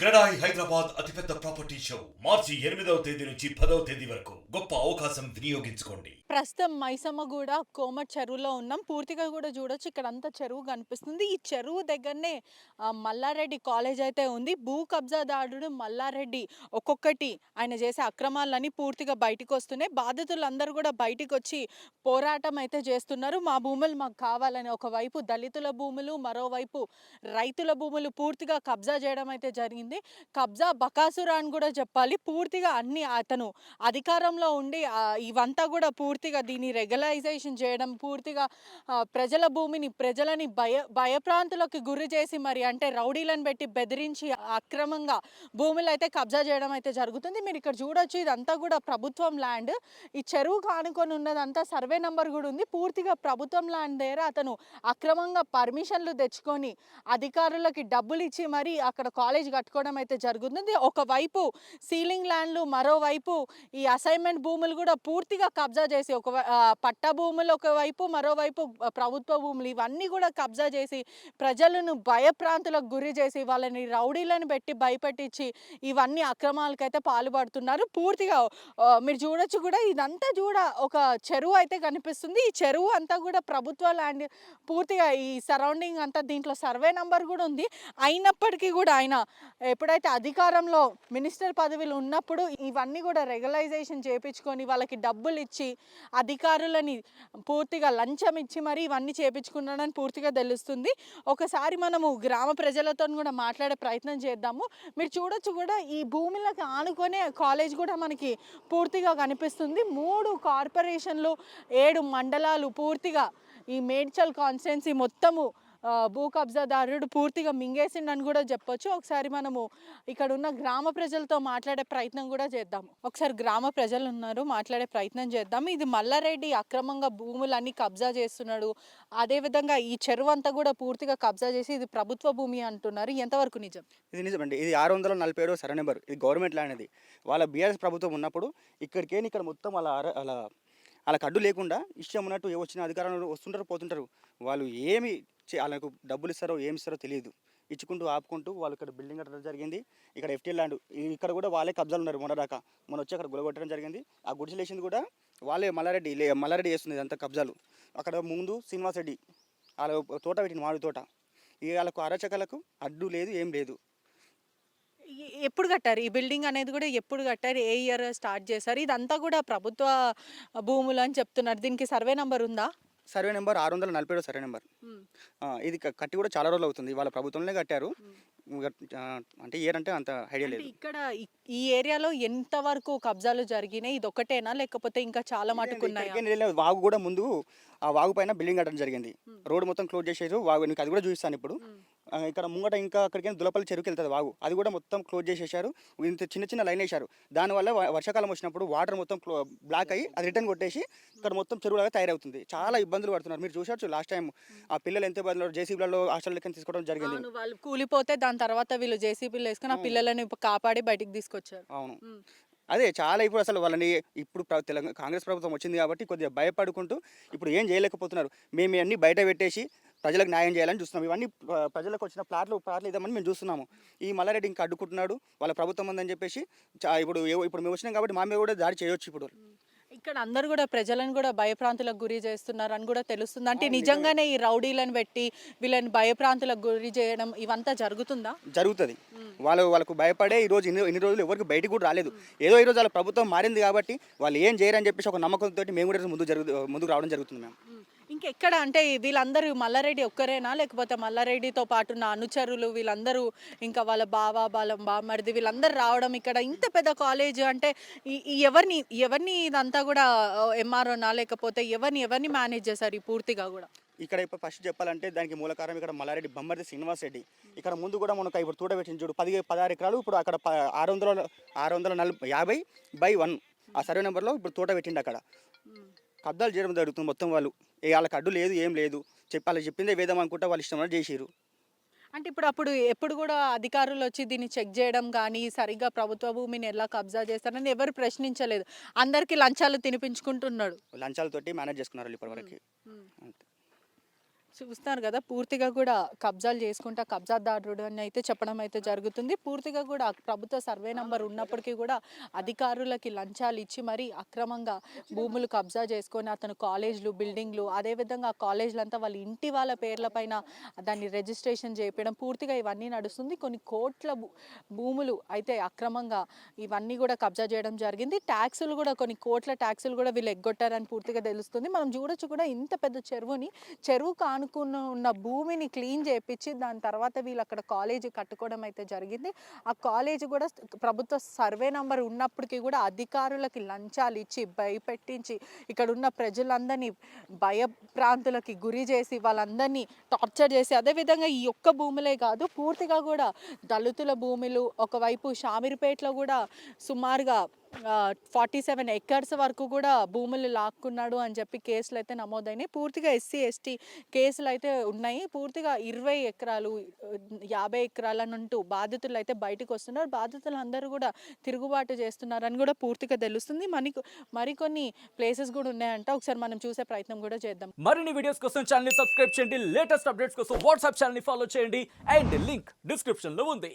క్రెడాయి హైదరాబాద్ అతిపెద్ద property show మార్చి ఎనిమిదవ తేదీ నుంచి పదవ తేదీ వరకు. గొప్ప అవకాశం వినియోగించుకోండి. ప్రస్తుతం మైసమ్మ కూడా కోమట్ చెరువులో ఉన్నాం. పూర్తిగా కూడా చూడొచ్చు ఇక్కడ అంతా చెరువు కనిపిస్తుంది ఈ చెరువు దగ్గరనే మల్లారెడ్డి కాలేజ్ అయితే ఉంది. భూ కబ్జాదారుడు మల్లారెడ్డి ఒక్కొక్కటి ఆయన చేసే అక్రమాలన్నీ పూర్తిగా బయటకు వస్తున్నాయి బాధితులందరూ కూడా బయటికి వచ్చి పోరాటం అయితే చేస్తున్నారు. మా భూములు మాకు కావాలని ఒకవైపు దళితుల భూములు మరోవైపు రైతుల భూములు పూర్తిగా కబ్జా చేయడం అయితే జరిగింది. కబ్జా బకాసురా అని కూడా చెప్పాలి. పూర్తిగా అన్ని అతను అధికారంలో ఉండి ఇవంతా కూడా పూర్తి పూర్తిగా దీన్ని రెగ్యులైజేషన్ చేయడం పూర్తిగా ప్రజల భూమిని ప్రజలని భయ భయప్రాంతులకు గురి చేసి మరి అంటే రౌడీలను పెట్టి బెదిరించి అక్రమంగా భూములు అయితే కబ్జా చేయడం అయితే జరుగుతుంది. మీరు ఇక్కడ చూడొచ్చు ఇదంతా కూడా ప్రభుత్వం ల్యాండ్. ఈ చెరువు కానుకొని ఉన్నదంతా సర్వే నంబర్ కూడా ఉంది. పూర్తిగా ప్రభుత్వం ల్యాండ్ దగ్గర అతను అక్రమంగా పర్మిషన్లు తెచ్చుకొని అధికారులకి డబ్బులు ఇచ్చి మరి అక్కడ కాలేజ్ కట్టుకోవడం అయితే జరుగుతుంది. ఒకవైపు సీలింగ్ ల్యాండ్లు మరోవైపు ఈ అసైన్మెంట్ భూములు కూడా పూర్తిగా కబ్జా చేసి ఒక పట్ట భూములు ఒకవైపు మరోవైపు ప్రభుత్వ భూములు ఇవన్నీ కూడా కబ్జా చేసి ప్రజలను భయప్రాంతులకు గురి చేసి వాళ్ళని రౌడీలను పెట్టి భయపెట్టించి ఇవన్నీ అక్రమాలకైతే పాల్పడుతున్నారు. పూర్తిగా మీరు చూడొచ్చు కూడా ఇదంతా చూడ ఒక చెరువు అయితే కనిపిస్తుంది. ఈ చెరువు అంతా కూడా ప్రభుత్వ ల్యాండ్ పూర్తిగా ఈ సరౌండింగ్ అంతా దీంట్లో సర్వే నంబర్ కూడా ఉంది. అయినప్పటికీ కూడా ఆయన ఎప్పుడైతే అధికారంలో మినిస్టర్ పదవిలో ఉన్నప్పుడు ఇవన్నీ కూడా రెగ్యులైజేషన్ చేపించుకొని వాళ్ళకి డబ్బులు ఇచ్చి అధికారులని పూర్తిగా లంచం ఇచ్చి మరి ఇవన్నీ చేపించుకున్నాడని పూర్తిగా తెలుస్తుంది. ఒకసారి మనము గ్రామ ప్రజలతో కూడా మాట్లాడే ప్రయత్నం చేద్దాము. మీరు చూడొచ్చు కూడా ఈ భూములకు ఆనుకొనే కాలేజ్ కూడా మనకి పూర్తిగా కనిపిస్తుంది. మూడు కార్పొరేషన్లు ఏడు మండలాలు పూర్తిగా ఈ మేడ్చల్ కాన్స్టిట్యున్సీ మొత్తము భూ కబ్జాదారుడు పూర్తిగా మింగేసిండని కూడా చెప్పొచ్చు. ఒకసారి మనము ఇక్కడ ఉన్న గ్రామ ప్రజలతో మాట్లాడే ప్రయత్నం కూడా చేద్దాము ఒకసారి గ్రామ ప్రజలు ఉన్నారు మాట్లాడే ప్రయత్నం చేద్దాం. ఇది మల్లారెడ్డి అక్రమంగా భూములన్నీ కబ్జా చేస్తున్నాడు. అదేవిధంగా ఈ చెరువు అంతా కూడా పూర్తిగా కబ్జా చేసి ఇది ప్రభుత్వ భూమి అంటున్నారు. ఎంతవరకు నిజం? ఇది నిజమండి. ఇది ఆరు వందల నలభై ఏడో సరే నెంబర్ ఇది గవర్నమెంట్ ల్యాండ్ ఇది వాళ్ళ బీఆర్ఎస్ ప్రభుత్వం ఉన్నప్పుడు ఇక్కడికేని ఇక్కడ మొత్తం అలా అలా అలా వాళ్ళకి అడ్డు లేకుండా ఇష్టం ఉన్నట్టు ఏ వచ్చిన అధికారంలో వస్తుంటారు పోతుంటారు. వాళ్ళు ఏమి వాళ్ళకు డబ్బులు ఇస్తారో ఏమి ఇస్తారో తెలియదు. ఇచ్చుకుంటూ ఆపుకుంటూ వాళ్ళు ఇక్కడ బిల్డింగ్ కట్టడం జరిగింది. ఇక్కడ ఎఫ్టీ ల్యాండ్ ఇక్కడ కూడా వాళ్ళే కబ్జాలు ఉన్నారు మొన్న దాకా. మొన్న వచ్చి అక్కడ గులగొట్టడం జరిగింది. ఆ గుడిసెలు వేసింది కూడా వాళ్ళే మల్లారెడ్డి లే- మల్లారెడ్డి చేస్తుంది అంత కబ్జాలు. అక్కడ ముందు శ్రీనివాస్ రెడ్డి వాళ్ళ తోట పెట్టిన మామిడి తోట. ఇక వాళ్ళకు అరచకలకు అడ్డు లేదు ఏం లేదు. ఎప్పుడు కట్టారు? ఈ బిల్డింగ్ అనేది కూడా ఎప్పుడు కట్టారు? ఏ ఇయర్ స్టార్ట్ చేశారు? ఇదంతా కూడా ప్రభుత్వ భూములు అని చెప్తున్నారు. దీనికి సర్వే నంబర్ ఉందా? సర్వే నెంబర్ ఆరు వందల నలభై ఏడో సర్వే నెంబర్ ఇది కట్టి కూడా చాలా రోజులు అవుతుంది. వాళ్ళ ప్రభుత్వంలో కట్టారు. అంటే ఇయర్ అంటే అంత ఐడియా లేదు. ఇక్కడ ఈ- ఏరియాలో ఎంత వరకు కబ్జాలు జరిగినాయి? ఇది ఒకటేనా లేకపోతే ఇంకా చాలా మటుకు ఉన్నాయా ఇక్కడికి వెళ్ళే వాగు కూడా ముందు ఆ వాగు పైన బిల్డింగ్ కట్టడం జరిగింది. రోడ్ మొత్తం క్లోజ్ చేసేసారు వాగు నీకు అది కూడా చూపిస్తాను ఇప్పుడు. ఇక్కడ ముంగట ఇంకా అక్కడికి దులపల్లి చెరువుకి వెళ్తుంది వాగు. అది కూడా మొత్తం క్లోజ్ చేసేసారు. ఇంత చిన్న చిన్న లైన్ వేశారు. దానివల్ల వర్షాకాలం వచ్చినప్పుడు వాటర్ మొత్తం బ్లాక్ అయ్యి అది రిటర్న్ కొట్టేసి ఇక్కడ మొత్తం చెరువులాగా తయారవుతుంది. చాలా ఇబ్బందులు పడుతున్నారు. మీరు చూసొచ్చు లాస్ట్ టైం ఆ పిల్లలు ఎంత ఇబ్బందులు జేసీబీలలో హాస్టల్ లెక్కన తీసుకోవడం జరిగింది. వాళ్ళు కూలిపోతే దాని తర్వాత వీళ్ళు జేసీబీలు వేసుకుని ఆ పిల్లలను కాపాడి బయటికి తీసుకొచ్చారు. అవును. అదే చాలా ఇప్పుడు అసలు వాళ్ళని ఇప్పుడు తెలంగాణ కాంగ్రెస్ ప్రభుత్వం వచ్చింది కాబట్టి కొద్దిగా భయపడుకుంటూ ఇప్పుడు ఏం చేయలేకపోతున్నారు. మేము అన్నీ బయట పెట్టేసి ప్రజలకు న్యాయం చేయాలని చూస్తున్నాం. ఇవన్నీ ప్రజలకు వచ్చిన ప్లాట్లు ప్లాట్లు ఇద్దామని మేము చూస్తున్నాము. ఈ మల్లారెడ్డి ఇంకా అడ్డుకుంటున్నాడు వాళ్ళ ప్రభుత్వం ఉందని చెప్పేసి చా- ఇప్పుడు ఇప్పుడు మేము వచ్చినాం కాబట్టి మా మీద కూడా దాడి చేయొచ్చు ఇప్పుడు. ఇక్కడ అందరు కూడా ప్రజలను కూడా భయప్రాంతులకు గురి చేస్తున్నారు అని కూడా తెలుస్తుంది. అంటే నిజంగానే ఈ రౌడీలను పెట్టి వీళ్ళని భయప్రాంతులకు గురి చేయడం ఇవంతా జరుగుతుందా? జరుగుతుంది. వాళ్ళు వాళ్ళకు భయపడే ఈ రోజు ఇన్ని ఇన్ని రోజులు ఎవరికి బయటికి కూడా రాలేదు. ఏదో ఈ రోజు వాళ్ళ ప్రభుత్వం మారింది కాబట్టి వాళ్ళు ఏం చేయరని చెప్పేసి ఒక నమ్మకంతో మేము కూడా ముందు జరుగు ముందుకు రావడం జరుగుతుంది మేము. ఇంకెక్కడ? అంటే వీళ్ళందరూ మల్లారెడ్డి ఒక్కరేనా? లేకపోతే మల్లారెడ్డితో పాటు ఉన్న అనుచరులు వీళ్ళందరూ ఇంకా వాళ్ళ బావ వాళ్ళ బామ్మడిది వీళ్ళందరూ రావడం ఇక్కడ ఇంత పెద్ద కాలేజ్ అంటే ఎవరిని ఎవరిని ఇదంతా కూడా ఎంఆర్ఓనా? లేకపోతే ఎవరిని ఎవరిని మేనేజ్ చేశారు ఈ పూర్తిగా కూడా? ఇక్కడ ఇప్పుడు ఫస్ట్ చెప్పాలంటే దానికి మూలకారం ఇక్కడ మల్లారెడ్డి బొమ్మర్ది శ్రీనివాస్ రెడ్డి. ఇక్కడ ముందు కూడా మనకు ఇప్పుడు తూట పెట్టింది చూడు పది పదహారు ఎకరాలు ఇప్పుడు అక్కడ ప- ఆరు వందల ఆరు వందల నలభై యాభై బై వన్ ఆ సర్వే నెంబర్లో ఇప్పుడు తోట పెట్టిండు అక్కడ. కబ్జాలు చేయడం జరుగుతుంది మొత్తం వాళ్ళు. ఏ వాళ్ళకి అడ్డు లేదు ఏం లేదు. చెప్పి వాళ్ళు చెప్పిందే వేదం అనుకుంటా వాళ్ళు ఇష్టం చేసిరు అంటే ఇప్పుడు అప్పుడు ఎప్పుడు కూడా అధికారులు వచ్చి దీన్ని చెక్ చేయడం కానీ సరిగ్గా ప్రభుత్వ భూమిని ఎలా కబ్జా చేస్తారని ఎవరు ప్రశ్నించలేదు. అందరికీ లంచాలు తినిపించుకుంటున్నాడు. లంచాలతోటి మేనేజ్ చేసుకున్నారు ఇప్పటివరకు. అంతే. చూస్తున్నారు కదా పూర్తిగా కూడా కబ్జాలు చేసుకుంటా కబ్జాదారుడు అని అయితే చెప్పడం అయితే జరుగుతుంది. పూర్తిగా కూడా ప్రభుత్వ సర్వే నంబర్ ఉన్నప్పటికీ కూడా అధికారులకి లంచాలు ఇచ్చి మరీ అక్రమంగా భూములు కబ్జా చేసుకొని అతను కాలేజ్లు బిల్డింగ్లు అదేవిధంగా ఆ కాలేజ్లు అంతా వాళ్ళ ఇంటి వాళ్ళ పేర్ల పైన దాన్ని రిజిస్ట్రేషన్ చేయడం పూర్తిగా ఇవన్నీ నడుస్తుంది. కొన్ని కోట్ల భూ- భూములు అయితే అక్రమంగా ఇవన్నీ కూడా కబ్జా చేయడం జరిగింది. ట్యాక్సులు కూడా కొన్ని కోట్ల ట్యాక్సులు కూడా వీళ్ళు ఎగ్గొట్టారని పూర్తిగా తెలుస్తుంది. మనం చూడొచ్చు కూడా ఇంత పెద్ద చెరువుని చెరువు అనుకున్న ఉన్న భూమిని క్లీన్ చేయించి దాని తర్వాత వీళ్ళు అక్కడ కాలేజీ కట్టుకోవడం అయితే జరిగింది. ఆ కాలేజీ కూడా ప్రభుత్వ సర్వే నంబర్ ఉన్నప్పటికీ కూడా అధికారులకి లంచాలు ఇచ్చి భయపెట్టించి ఇక్కడ ఉన్న ప్రజలందరినీ భయప్రాంతులకి గురి చేసి వాళ్ళందరినీ టార్చర్ చేసి అదేవిధంగా ఈ ఒక్క భూములే కాదు పూర్తిగా కూడా దళితుల భూములు ఒకవైపు షామీర్పేటలో కూడా సుమారుగా ఫార్టీ సెవెన్ ఎకర్స్ వరకు కూడా భూములు లాక్కున్నాడు అని చెప్పి కేసులు అయితే నమోదైనాయి. పూర్తిగా ఎస్సీ ఎస్టీ కేసులు అయితే ఉన్నాయి. పూర్తిగా ఇరవై ఎకరాలు యాభై ఎకరాలను అంటూ బాధితులు అయితే బయటకు వస్తున్నారు బాధితులు అందరూ కూడా తిరుగుబాటు చేస్తున్నారని కూడా పూర్తిగా తెలుస్తుంది. మనకు మరికొన్ని ప్లేసెస్ కూడా ఉన్నాయంట. ఒకసారి మనం చూసే ప్రయత్నం కూడా చేద్దాం. మరిన్ని వీడియోస్ కోసం ఛానల్ సబ్స్క్రైబ్ చేయండి. లేటెస్ట్ అప్డేట్స్ కోసం వాట్సాప్ ఛానల్ ఫాలో చేయండి. అండ్ లింక్ డిస్క్రిప్షన్లో ఉంది.